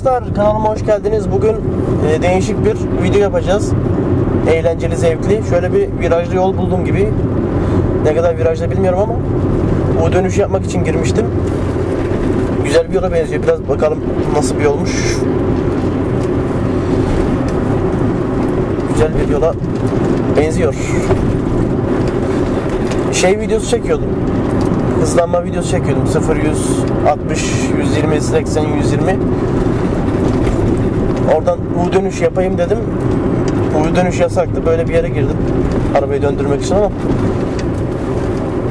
Dostlar. Kanalıma hoş geldiniz. Bugün e, değişik bir video yapacağız. Eğlenceli, zevkli. Şöyle bir virajlı yol buldum gibi. Ne kadar virajlı bilmiyorum ama o dönüşü yapmak için girmiştim. Güzel bir yola benziyor. Biraz bakalım nasıl bir yolmuş. Güzel bir yola benziyor. Şey videosu çekiyordum hızlanma videosu çekiyordum. 0 100 60 120 80 120. Oradan U dönüş yapayım dedim. U dönüş yasaktı. Böyle bir yere girdim. Arabayı döndürmek için ama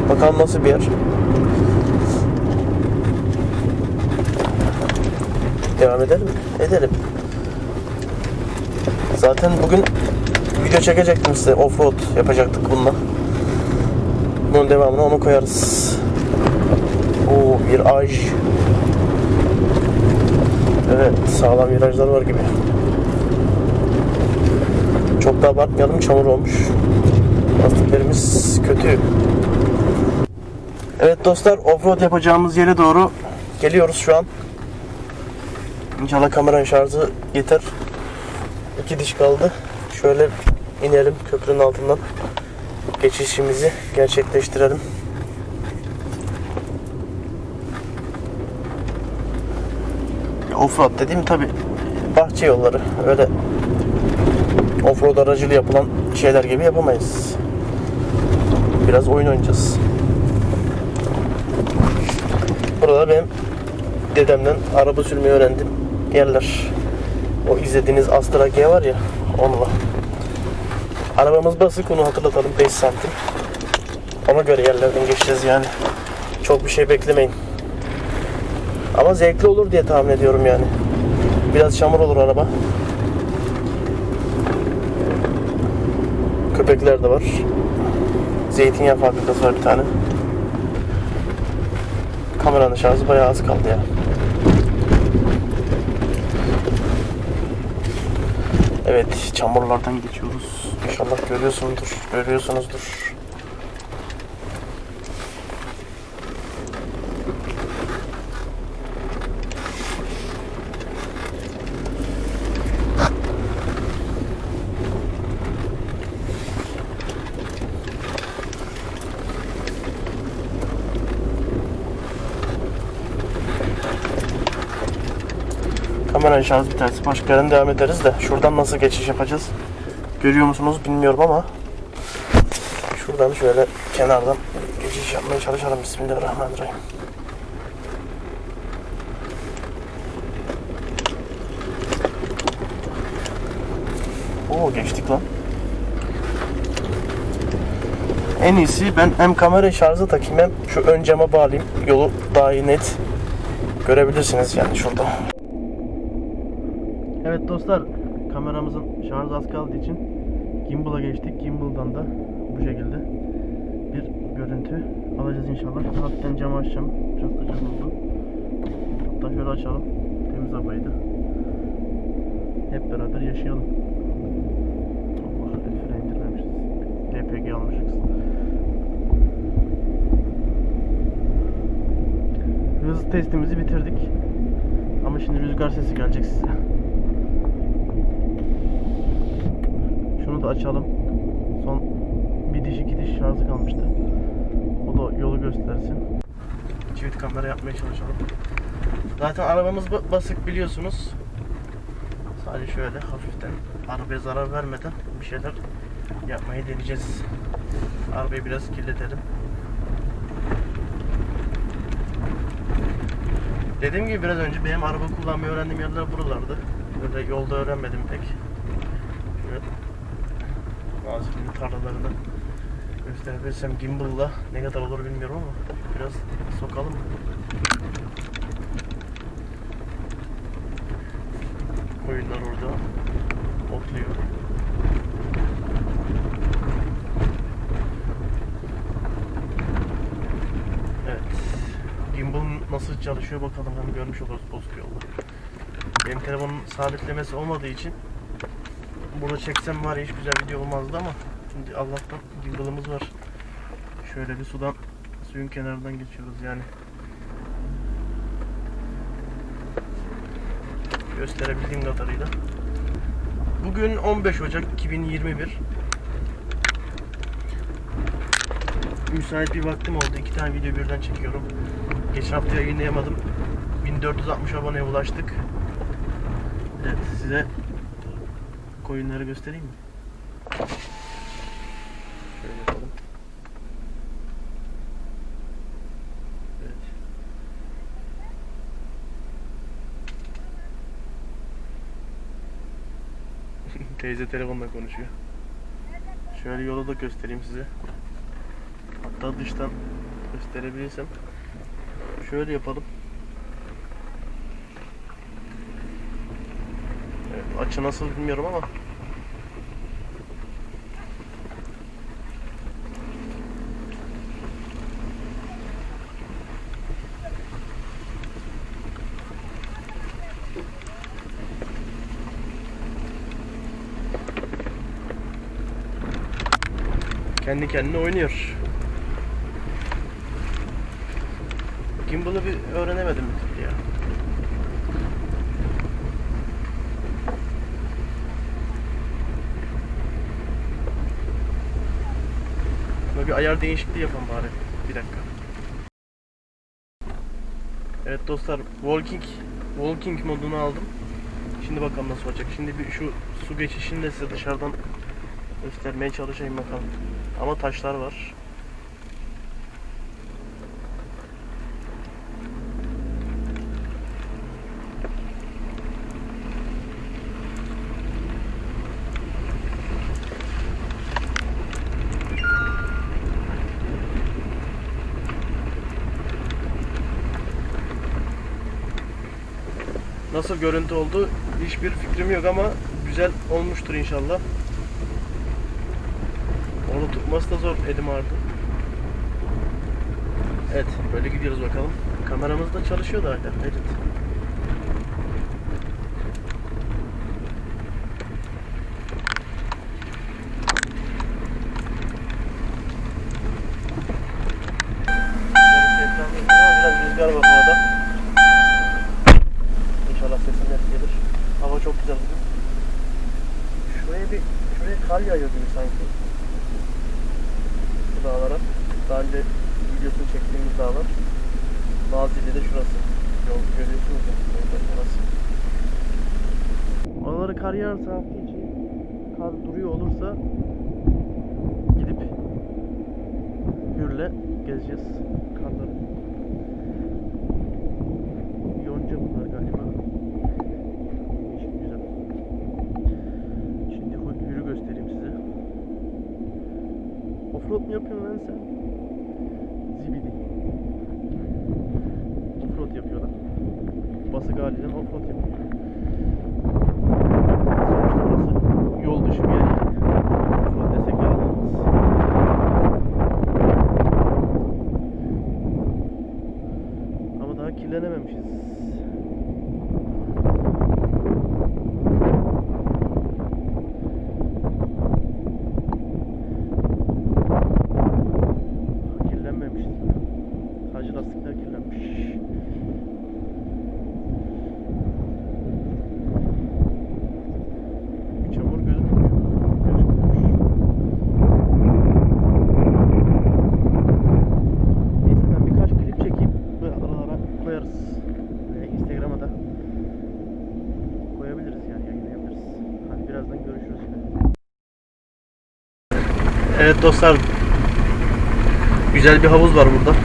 bakalım nasıl bir yer. Devam edelim. Edelim. Zaten bugün video çekecektim size. Offroad yapacaktık bununla. Bunun devamını onu koyarız. Oo viraj. Evet sağlam virajlar var gibi. Çok da abartmayalım çamur olmuş. Lastiklerimiz kötü. Evet dostlar offroad yapacağımız yere doğru geliyoruz şu an. İnşallah kameranın şarjı yeter. İki diş kaldı. Şöyle inelim köprünün altından. Geçişimizi gerçekleştirelim. Offroad dediğim tabi bahçe yolları öyle offroad aracılığı yapılan şeyler gibi yapamayız. Biraz oyun oynayacağız. Burada benim dedemden araba sürmeyi öğrendim yerler. O izlediğiniz Astra G var ya onunla. Arabamız basık onu hatırlatalım 5 santim. Ona göre yerlerden geçeceğiz yani. Çok bir şey beklemeyin. Ama zevkli olur diye tahmin ediyorum yani. Biraz çamur olur araba. Köpekler de var. Zeytinyağı fabrikası var bir tane. Kameranın şarjı bayağı az kaldı ya. Evet, çamurlardan geçiyoruz. İnşallah görüyorsunuzdur, görüyorsunuzdur. Kameranın şarjı biterse başka yerden devam ederiz de şuradan nasıl geçiş yapacağız? Görüyor musunuz bilmiyorum ama şuradan şöyle kenardan geçiş yapmaya çalışalım. Bismillahirrahmanirrahim. Oo geçtik lan. En iyisi ben hem kamera şarjı takayım hem şu ön cama bağlayayım. Yolu daha iyi net görebilirsiniz yani şurada. Evet dostlar, kameramızın şarjı az kaldığı için gimbal'a geçtik. Gimbal'dan da bu şekilde bir görüntü alacağız inşallah. Hafiften camı açacağım. Biraz da cam oldu. Hatta şöyle açalım. Temiz havaydı. Hep beraber yaşayalım. Allah freni indirmemişiz. LPG almışız. Hız testimizi bitirdik. Ama şimdi rüzgar sesi gelecek size. Şunu da açalım. Son bir diş iki diş şarjı kalmıştı. O da yolu göstersin. Çift kamera yapmaya çalışalım. Zaten arabamız ba- basık biliyorsunuz. Sadece şöyle hafiften arabaya zarar vermeden bir şeyler yapmayı deneyeceğiz. Arabayı biraz kirletelim. Dediğim gibi biraz önce benim araba kullanmayı öğrendiğim yerler buralardı. Böyle yolda öğrenmedim pek. Şöyle Nazilli'nin tarlalarını gösterebilirsem gimbal'la ne kadar olur bilmiyorum ama biraz sokalım. Koyunlar orada otluyor. Evet. Gimbal nasıl çalışıyor bakalım hem görmüş oluruz bozuk yolda. Benim telefonun sabitlemesi olmadığı için burada çeksem var ya hiç güzel video olmazdı ama şimdi Allah'tan gimbal'ımız var. Şöyle bir sudan suyun kenarından geçiyoruz yani. gösterebildiğim kadarıyla. Bugün 15 Ocak 2021. Müsait bir vaktim oldu. İki tane video birden çekiyorum. Geçen hafta yayınlayamadım. 1460 aboneye ulaştık. Evet size koyunları göstereyim mi? Şöyle yapalım. Evet. Teyze telefonla konuşuyor. Şöyle yolu da göstereyim size. Hatta dıştan gösterebilirsem. Şöyle yapalım. Evet, açı nasıl bilmiyorum ama kendi kendine oynuyor. Gimbal'ı bir öğrenemedim bir türlü ya. Böyle bir ayar değişikliği yapalım bari. Bir dakika. Evet dostlar, walking walking modunu aldım. Şimdi bakalım nasıl olacak. Şimdi bir şu su geçişini de size dışarıdan göstermeye çalışayım bakalım. Ama taşlar var. Nasıl görüntü oldu hiçbir fikrim yok ama güzel olmuştur inşallah. Onu tutması da zor elim ağrıdı. Evet böyle gidiyoruz bakalım. Kameramız da çalışıyor da hala. Evet. Biraz rüzgar var havada. İnşallah sesim net gelir. Hava çok güzel bugün. Şuraya bir şuraya kar yağıyor gibi sanki. Bu dağlara. Daha önce videosunu çektiğimiz dağlar. Nazilli de şurası. Yol görüyorsunuz ya. Orada orası. Oraları kar yağarsa hafta içi kar duruyor olursa gidip Hürle gezeceğiz karları. Yonca bunlar galiba. Güzel. Şimdi hürü göstereyim size. Offroad mu yapıyorsun lan sen? Zibidi. Offroad yapıyorlar. Basık haliyle offroad yapıyor. Sonuçta burası yol dışı bir yer yani. Offroad desek yalan olmaz. Ama daha kirlenememişiz. Kirlenmemişiz. Sadece lastikler kirlenmiş. Bir çamur gözükmüyor. Gözükmüyor. Neyse ben birkaç klip çekeyim böyle aralara koyarız. Ve Instagram'a da koyabiliriz yani yayınlayabiliriz. Hadi birazdan görüşürüz yine. Evet dostlar Güzel bir havuz var burada.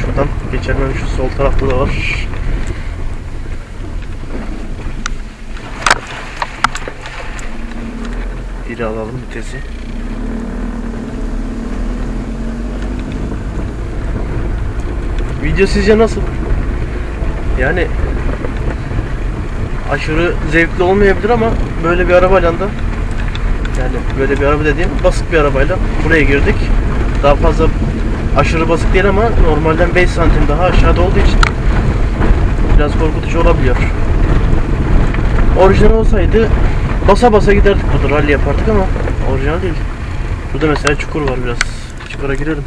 Şuradan geçelim şu sol tarafta da var. Biri alalım vitesi. Video sizce nasıl? Yani aşırı zevkli olmayabilir ama böyle bir arabayla da yani böyle bir araba dediğim basit bir arabayla buraya girdik. Daha fazla aşırı basık değil ama normalden 5 santim daha aşağıda olduğu için biraz korkutucu olabiliyor. Orijinal olsaydı basa basa giderdik burada rally yapardık ama orijinal değil. Burada mesela çukur var biraz. Çukura girelim.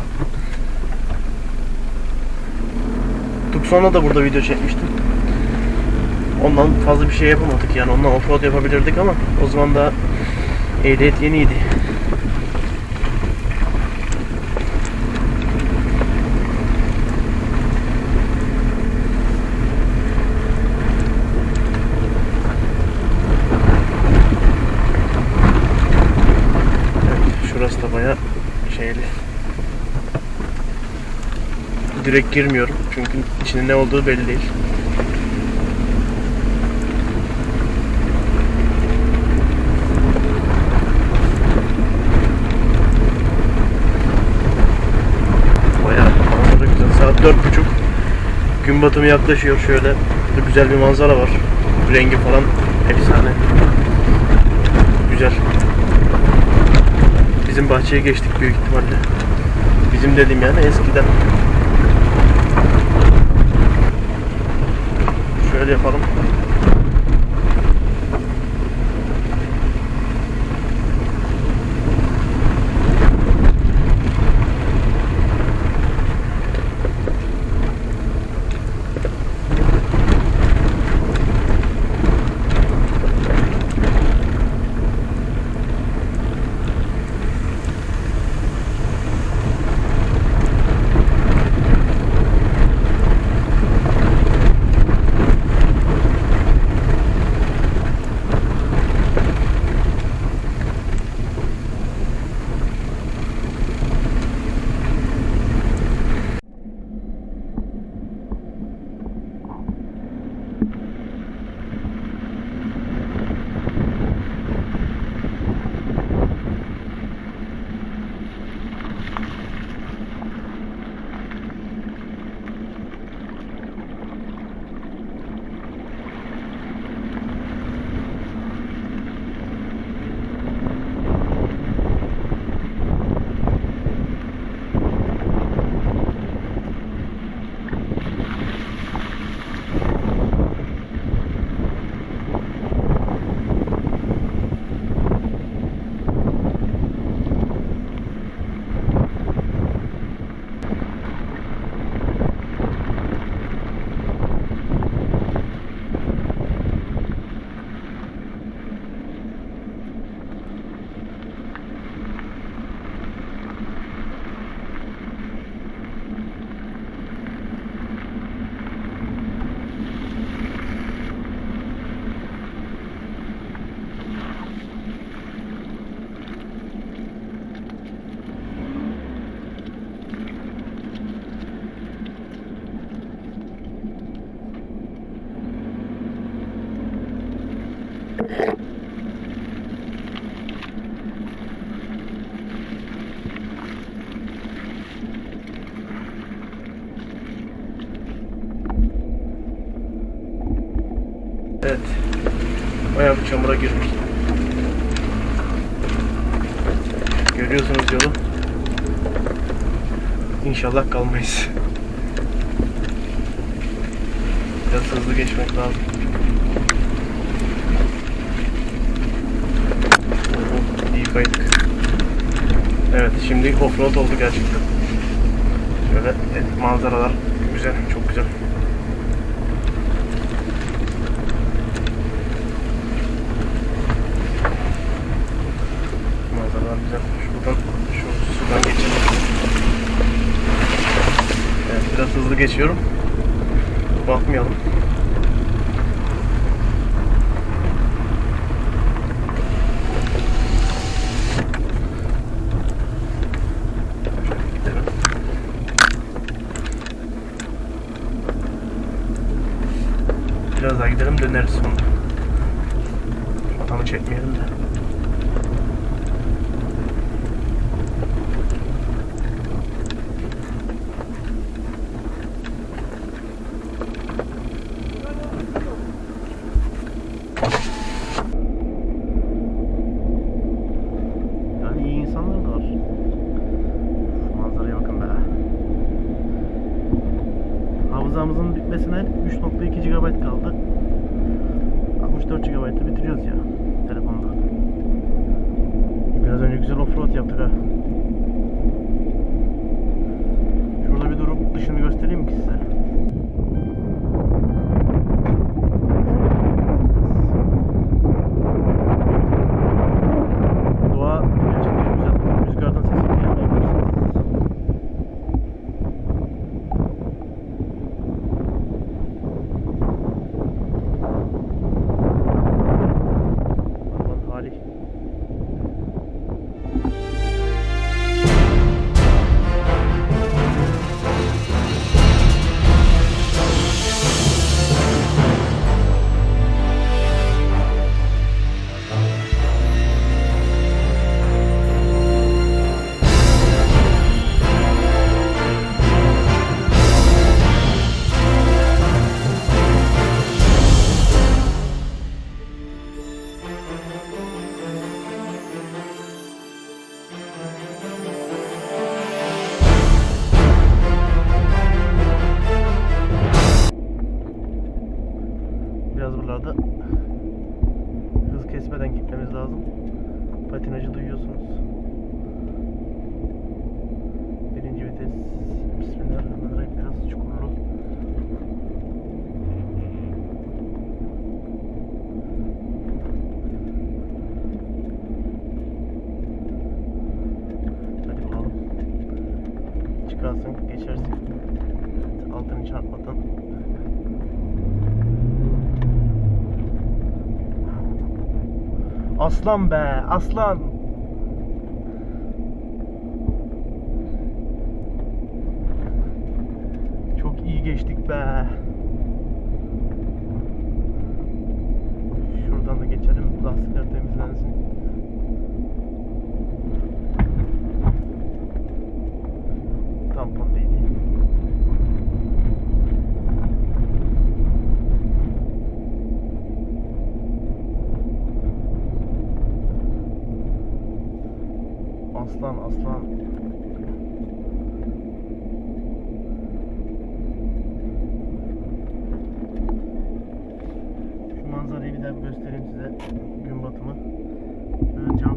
Tucson'la da burada video çekmiştim. Ondan fazla bir şey yapamadık yani ondan offroad yapabilirdik ama o zaman da ehliyet yeniydi. Evet, şurası da bayağı şeyli. Direkt girmiyorum çünkü içinde ne olduğu belli değil. Bayağı manzara güzel. Saat dört buçuk. Gün batımı yaklaşıyor şöyle. Burada güzel bir manzara var. Rengi falan efsane. Güzel. Bizim bahçeye geçtik büyük ihtimalle. Bizim dediğim yani eskiden. Şöyle yapalım. Çamura girmiş. Görüyorsunuz yolu. İnşallah kalmayız. Biraz hızlı geçmek lazım. İyi kaydık. Evet şimdi offroad oldu gerçekten. Şöyle evet, manzaralar güzel, çok güzel. Manzaralar güzel. Şuradan şu sudan geçelim. Evet, biraz hızlı geçiyorum. Bakmayalım. Biraz daha gidelim döneriz sonra. Adamı çekmeyelim de. Yani iyi insanlar da var. Şu manzaraya bakın be. Bitmesine 3.2 GB kaldı. 64 GB'ı bitiriyoruz ya telefonda. Biraz önce güzel offroad yaptık ha. Çarpmadan. Aslan be, aslan. Çok iyi geçtik be. Şuradan da geçelim. Lastikler temizlensin. Tampon değdi. Aslan aslan. Şu manzarayı bir daha bir göstereyim size. Gün batımı. Böyle cam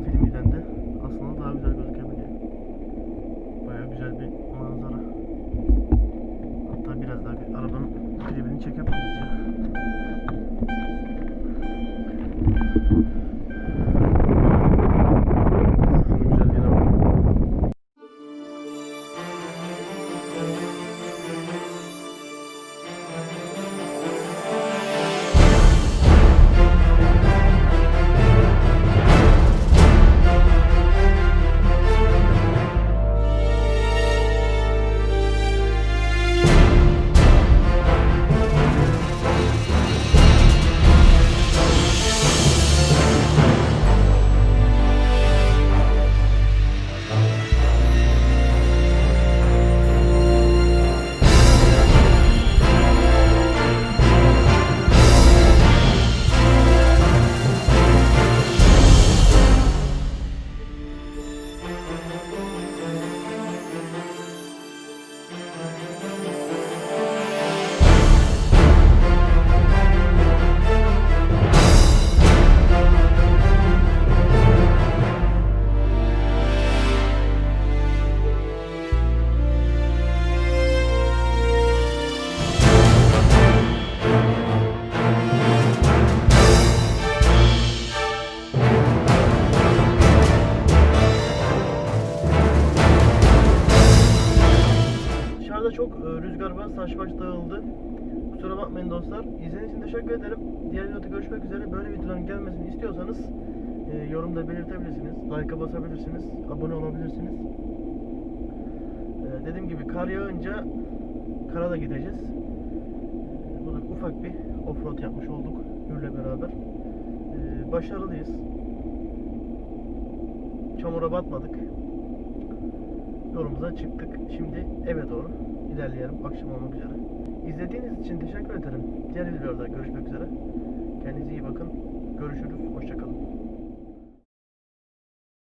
Bakmayın dostlar. İzlediğiniz için teşekkür ederim. Diğer videoda görüşmek üzere. Böyle videoların gelmesini istiyorsanız e, yorumda belirtebilirsiniz. Like'a basabilirsiniz. Abone olabilirsiniz. E, dediğim gibi kar yağınca karada gideceğiz. E, burada ufak bir offroad yapmış olduk Hür'le beraber. E, başarılıyız. Çamura batmadık yolumuza çıktık. Şimdi eve doğru ilerleyelim. Akşam olmak üzere. İzlediğiniz için teşekkür ederim. Diğer videolarda görüşmek üzere. Kendinize iyi bakın. Görüşürüz. Hoşçakalın.